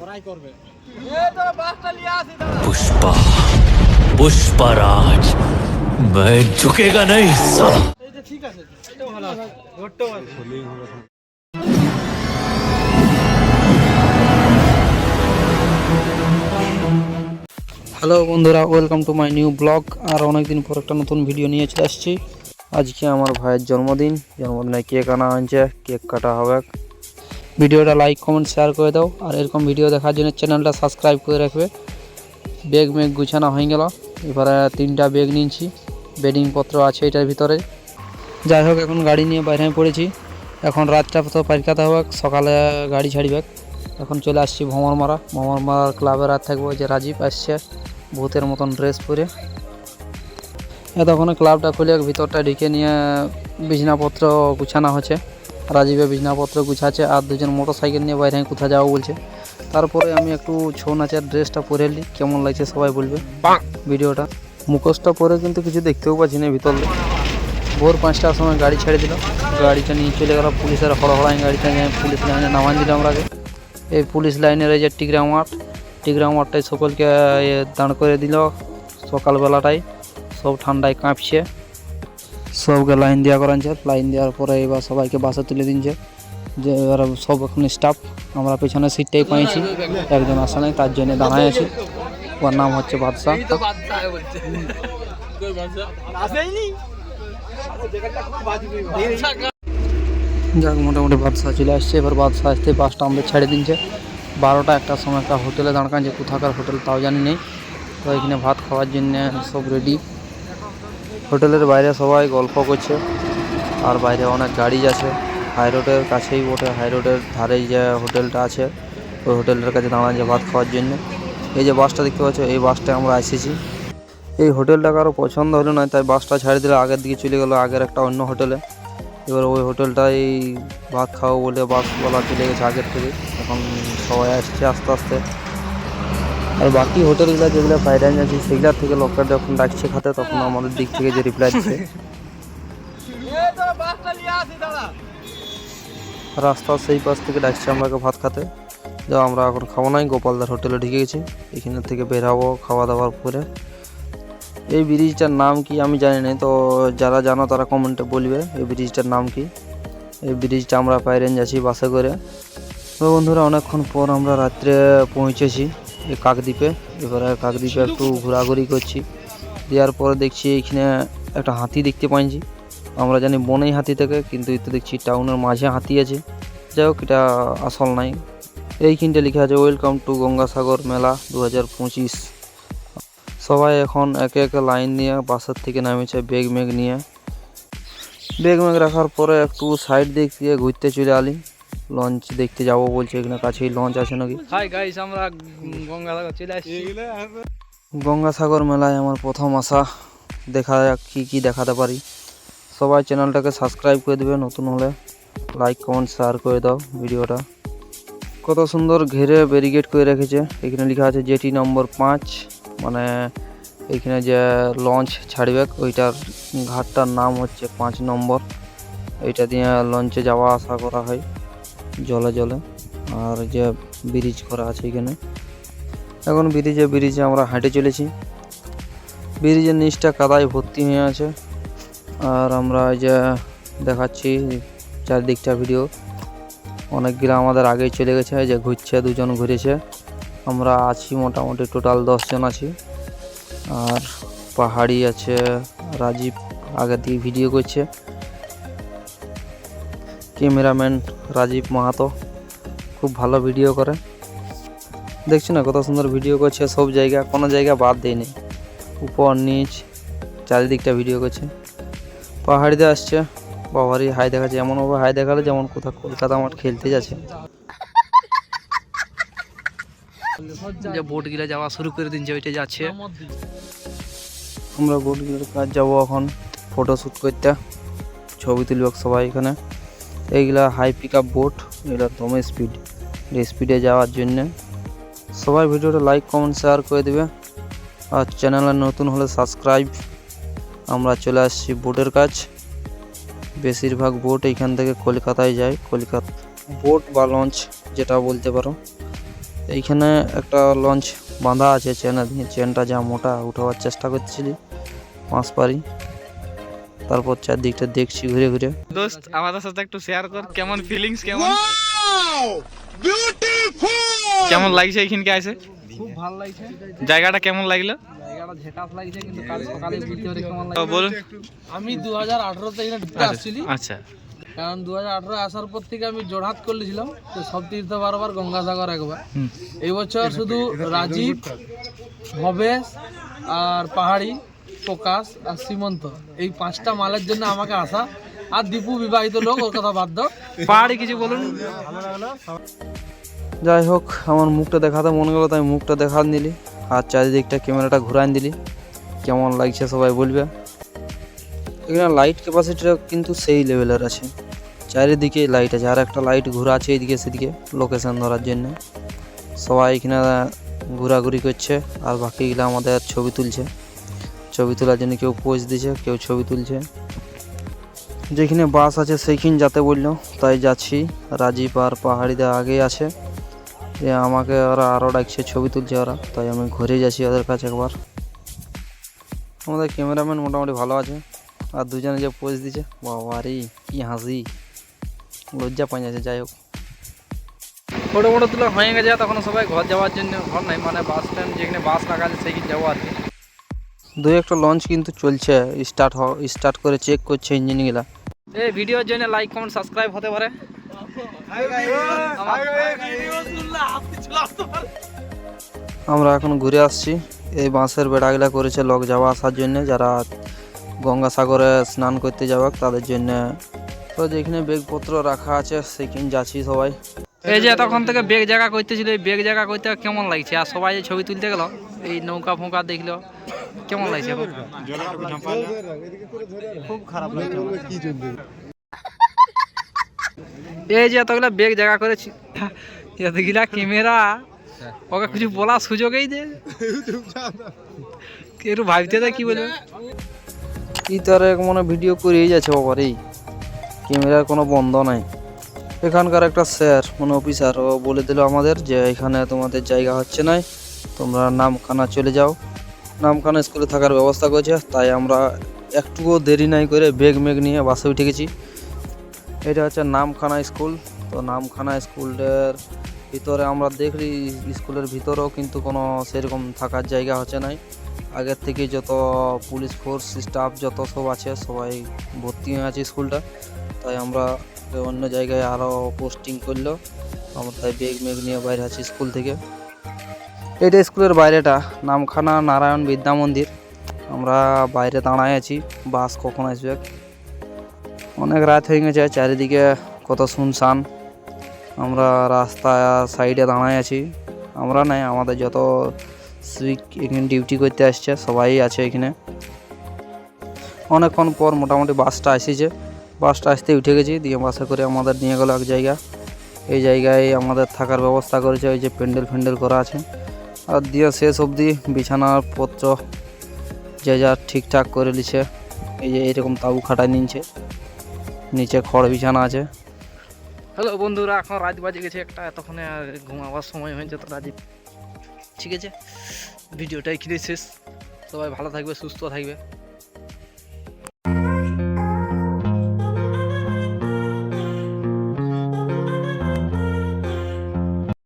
ওরাই করবে पुष्पा पुष्पराज मैं झुकेगा नहीं साला এই যে ঠিক আছে এটাও ভালো আছে ঘরটাও আছে হ্যালো বন্ধুরা welcome to my new blog আর অনেকদিন পর একটা নতুন ভিডিও নিয়ে চলে আসছি আজকে আমার ভাইয়ের জন্মদিন জন্মদিনে কেক আনা হয়েছে কেক কাটা হবে ভিডিওটা লাইক, কমেন্ট শেয়ার করে দাও। আর এরকম ভিডিও দেখার জন্য চ্যানেলটা সাবস্ক্রাইব করে রাখবে। ব্যাগ মেগ গুছানো হয়ে গেল। এবারে তিনটা ব্যাগ নিয়েছি। বেডিং পত্র আছে এটার ভিতরে। যাই হোক, এখন গাড়ি নিয়ে বাইরে পড়েছি। এখন রাতটা তো পারিকাতে হবে সকালে গাড়ি ছাড়বে এখন চলে আসছি ভ্রমণ মারা ভ্রমণ মারার ক্লাবে রাত থাকব যে রাজীব আসছে, ভূতের মতন ড্রেস পরে। এতক্ষণে ক্লাবটা খুলে ভিতরটা ঢুকে নিয়ে বিছনাপত্র গুছানো হচ্ছে। রাজীবের বিছনাপত্র গুছাচ্ছে আর দুজন মোটর সাইকেল নিয়ে বাইরে কোথাও যাব বলছে। তারপরে আমি একটু ছৌ নাচের ড্রেসটা পরে নিই কেমন লাগছে সবাই বলবে। ভিডিওটা। মুখোশটা পরে কিন্তু কিছু দেখতেও পাচ্ছি না ভিতর ভোর পাঁচটার সময় গাড়ি ছেড়ে দিল। গাড়িটা নিয়ে চলে গেল পুলিশের হড়হড়াই গাড়িটা নিয়ে পুলিশ লাইনে নামান দিল আমরা এই পুলিশ লাইনের এই যে টিগরা মাঠ টিগরা মাঠটাই সকলকে দাঁড় করে দিল। সকালবেলাটাই সব ঠান্ডায় কাঁপছে। সবকে লাইন দেওয়া করাচ্ছে লাইন দেওয়ার পরে এবার সবাইকে বাসে তুলে দিচ্ছে যে এবার সব এখন স্টাফ আমরা পেছনে সিটটাই পাইছি। একজন আসে নাই তার জন্য দাঁড়ায় আছি। ওর নাম হচ্ছে বাদশাহ। যাক মোটামুটি বাদশাহ চলে আসছে। এবার বাদশাহ আসতে বাসটা আমাদের ছেড়ে দিচ্ছে বারোটা একটার সময় একটা হোটেলে দাঁড়কান যে কোথাকার হোটেল তাও জানি নেই। তো এখানে ভাত খাওয়ার জন্য সব রেডি হোটেলের বাইরে সবাই গল্প করছে। আর বাইরে অনেক গাড়ি আছে হাই রোডের কাছেই বটে। হাই রোডের ধারেই যে হোটেলটা আছে, ওই হোটেলের কাছে দাঁড়ান যে ভাত খাওয়ার জন্য। এই যে বাসটা দেখতে পাচ্ছ, এই বাসটায় আমরা এসেছি। এই হোটেলটা কারও পছন্দ হলো না, তাই বাসটা ছেড়ে দিলে আগের দিকে চলে গেলো, আগের একটা অন্য হোটেলে। এবার ওই হোটেলটাই ভাত খাব বলে বাসওয়ালা চলে গেছে আগের থেকে। এখন সবাই আসছে আস্তে আস্তে। আর বাকি হোটেলগুলো যেগুলো ফ্রাইড রাইস আছে সেগুলোর থেকে লোকটা যখন ডাকছে খাতে, তখন আমাদের দিক থেকে যে রিপ্লাই দিচ্ছে রাস্তার সেই পাশ থেকে ডাকছে আমরাকে ভাত খাতে। যা, আমরা এখন খাব নাই, গোপালদার হোটেলে ঢুকে গেছি। এখানে থেকে বের হব খাওয়া দাওয়ার পরে। এই ব্রিজটার নাম কি আমি জানি না, তো যারা জানো তারা কমেন্টে বলবে এই ব্রিজটার নাম কি। এই ব্রিজটা আমরা পাইরেন যাচ্ছি বাসে করে। তো বন্ধুরা, অনেকক্ষণ পর আমরা রাত্রে পৌঁছেছি। কাকদ্বীপে। এবারে কাকদ্বীপে একটু ঘোরাঘুরি করছি। দেওয়ার পরে দেখছি এখানে একটা হাতি দেখতে পাইছি আমরা জানি বনেই হাতি থেকে, কিন্তু এতে দেখছি টাউনের মাঝে হাতি আছে। যাই হোক, এটা আসল নাই। এইখানটা লেখা আছে ওয়েলকাম টু গঙ্গাসাগর মেলা দু হাজার পঁচিশ। সবাই এখন একে একে লাইন নিয়ে বাসের থেকে নামেছে বেগ মেগ নিয়ে। বেগ মেগ রাখার পরে একটু সাইড দিক দিয়ে ঘুরতে চলে আলি। লঞ্চ দেখতে যাব বলছে এখানে কাছেই লঞ্চ আছে নাকি? হাই গাইস আমরা গঙ্গাসাগর চলে আসছি। গঙ্গাসাগর মেলায় আমার প্রথম আসা। দেখা যাক কী কী দেখাতে পারি। সবাই চ্যানেলটাকে সাবস্ক্রাইব করে দেবে নতুন হলে লাইক কমেন্ট শেয়ার করে দাও ভিডিওটা। কত সুন্দর ঘেরে ব্যারিকেড করে রেখেছে। এখানে লেখা আছে জেটি নম্বর পাঁচ। মানে এখানে যে লঞ্চ ছাড়বে ওইটার ঘাটটার নাম হচ্ছে পাঁচ নম্বর। এইটা দিয়ে লঞ্চে যাওয়া আসা করা হয়। জলে জলে। আর যে ব্রিজ করা আছে এখানে। এখন ব্রিজে ব্রিজে আমরা হাঁটে চলেছি। ব্রিজের নিচটা কাদায় ভর্তি হয়ে আছে। আর আমরা যে দেখাচ্ছি চারদিকটা ভিডিও। অনেকগুলো আমাদের আগেই চলে গেছে যে ঘুরছে, দুজন ঘুরেছে। আমরা আছি মোটামুটি টোটাল দশজন আছি। আর পাহাড়ি আছে, রাজীব আগের দিয়ে ভিডিও করছে। ক্যামেরাম্যান রাজীব মাহাতো। খুব ভালো ভিডিও করে। দেখছি না কত সুন্দর ভিডিও করছে সব জায়গা কোনো জায়গা বাদ দেয়নি উপর নিচ চারিদিকটা ভিডিও করছে। পাহাড়িতে আসছে। বাবারই হাই দেখাচ্ছে এমনভাবে হাই দেখালে যেমন কোথাও কলকাতা আমার খেলতে যাচ্ছে। যে বোটগুলো যাওয়া শুরু করে দিনছে ওইটা যাচ্ছে। আমরা বোটগুলোর কাজ যাব এখন ফটো শ্যুট করতে। ছবি তুলব সবাই এখানে। এইগুলা হাই পিক আপ বোট এগুলো দমে স্পিড স্পিডে যাওয়ার জন্যে। সবাই ভিডিওটা লাইক কমেন্ট শেয়ার করে দেবে। আর চ্যানেলে নতুন হলে সাবস্ক্রাইব আমরা চলে আসছি বোটের কাজ। বেশিরভাগ বোট এইখান থেকে কলকাতায় যায়। কলকাতা বোট বা লঞ্চ যেটা বলতে পারো। এইখানে একটা লঞ্চ বাঁধা আছে চেনে চেনটা যা মোটা, উঠাবার চেষ্টা করছিলি। মাছ পারি তারপর চারদিকটা দেখছি ঘুরে ঘুরে। দোস্ত আমাদের সাথে একটু শেয়ার কর কেমন ফিলিংস কেমন? কেমন লাগছে এইখানকে আসে? খুব ভালো লাগছে। জায়গাটা কেমন লাগল? আমি দু হাজার আঠারোতে এখানে ঢুকতে আসছিলি। আচ্ছা। কারণ দু হাজার আঠারো আসার পর থেকে আমি জোড়হাত করলেছিলাম তো সব তীর্থ বারবার গঙ্গাসাগর একবার। এই বছর শুধু রাজীব ভবেশ আর পাহাড়ি। প্রকাশ আর সীমন্ত এই পাঁচটা মালের জন্য আমাকে আসা। আর দীপু বিবাহিত লোক ওর কথা বাদ দাও। পাহাড়ি কিছু বলুন। যাই হোক আমার মুখটা দেখাতে মনে গেলো তাই মুখটা দেখান দিলি আর চারিদিকটা ক্যামেরাটা ঘুরান দিলি কেমন লাগছে সবাই বলবে। এখানে লাইট ক্যাপাসিটিটা কিন্তু সেই লেভেলের আছে। চারিদিকে লাইট আছে। আর একটা লাইট ঘোরা আছে এইদিকে সেদিকে লোকেশান ধরার জন্য। সবাই এখানে ঘোরাঘুরি করছে আর বাকিগুলো আমাদের ছবি তুলছে। ছবি তোলার জন্য কেউ পোজ দিছে কেউ ছবি তুলছে। যেখানে বাস আছে সেইখানে যাতে বলল, তাই যাচ্ছি। রাজীব আর পাহাড়িদের আগে আছে। যে আমাকে ওরা আরও ডাকছে, ছবি তুলছে ওরা। তাই আমি ঘুরে যাচ্ছি ওদের কাছে একবার। আমাদের ক্যামেরাম্যান মোটামুটি ভালো আছে। আর দুজনে যে পোজ দিছে বাবা রে, কি হাসি। লজ্জা পাই যাচ্ছে, যাই হোক। ফটো ফটো তুলে হয়ে গেছে, তখন সবাই ঘর যাওয়ার জন্য ঘর নাই মানে বাস স্ট্যান্ড যেখানে বাস রাখা আছে, সেইখানে যাব আর কি। দুই একটা লঞ্চ কিন্তু চলছে। স্টার্ট হ স্টার্ট করে চেক করছে ইঞ্জিনগুলা এই ভিডিওর জন্য লাইক কমেন্ট সাবস্ক্রাইব হতে পারে। আমরা এখন ঘুরে আসছি। এই বাঁশের বেড়াগুলা করেছে লোক যাওয়া আসার জন্য। যারা গঙ্গাসাগরে স্নান করতে যাবে তাদের জন্য তো যেখানে বেগপত্র রাখা আছে সেখানে যাচ্ছি সবাই। এই যে এতক্ষণ থেকে বেগ জায়গা করতেছিল এই বেগ জায়গা করতে কেমন লাগছে? আর সবাই যে ছবি তুলতে গেল এই নৌকা ফৌকা দেখল। কেমন লাগছে এখন? এই যে এতগুলা বেগ জায়গা করেছি এতগুলা ক্যামেরা ওকে কিছু বলার সুযোগই দে। একটু ভাবতে দে কি বলবে। কি তার এক মনে ভিডিও করেই যাচ্ছে বাবার এই ক্যামেরার কোনো বন্ধ নাই। এখানকার একটা স্যার মানে অফিসার ও বলে দিল আমাদের যে এখানে তোমাদের জায়গা হচ্ছে না তোমরা নামখানা চলে যাও। নামখানা স্কুলে থাকার ব্যবস্থা করেছে, তাই আমরা একটুকুও দেরি নাই করে বেগ মেগ নিয়ে বাসে উঠে গেছি। এটা হচ্ছে নামখানা স্কুল। তো নামখানা স্কুলের ভিতরে আমরা দেখলি, স্কুলের ভিতরেও কিন্তু কোনো সেরকম থাকার জায়গা হচ্ছে নাই। আগের থেকে যত পুলিশ ফোর্স, স্টাফ যত সব আছে, সবাই ভর্তি হয়ে আছে স্কুলটা। তাই আমরা অন্য জায়গায় আরও পোস্টিং করল। আমরা তাই বেগ মেগ নিয়ে বাইরে আছি স্কুল থেকে। এটা স্কুলের বাইরেটা, নামখানা নারায়ণ বিদ্যা মন্দির। আমরা বাইরে দাঁড়ায় আছি, বাস কখন আসবে? অনেক রাত হয়ে গেছে, চারিদিকে কত শুনশান। আমরা রাস্তা সাইডে দাঁড়ায় আছি। আমরা নাই, আমাদের যত সিভিক এখানে ডিউটি করতে আসছে, সবাই আছে এখানে। অনেকক্ষণ পর মোটামুটি বাসটা এসেছে বাসটা আসতে উঠে গেছি, দিয়ে বাসে করে আমাদের নিয়ে গেলো এক জায়গা। এই জায়গায় আমাদের থাকার ব্যবস্থা করেছে, ওই যে প্যান্ডেল ফ্যান্ডেল করা আছে। আর দিয়ে শেষ অবধি বিছানার পত্র যে যা ঠিকঠাক করে নিছে। এই যে এরকম তাবু খাটায় নিচ্ছে নিচে খড় বিছানা আছে। হ্যালো বন্ধুরা, এখন রাত বাজে গেছে একটা, এতক্ষণে আর ঘুমাবার সময় হয়েছে তো রাজীব। ঠিক আছে ভিডিওটা এখানে শেষ। সবাই ভালো থাকবে, সুস্থ থাকবে।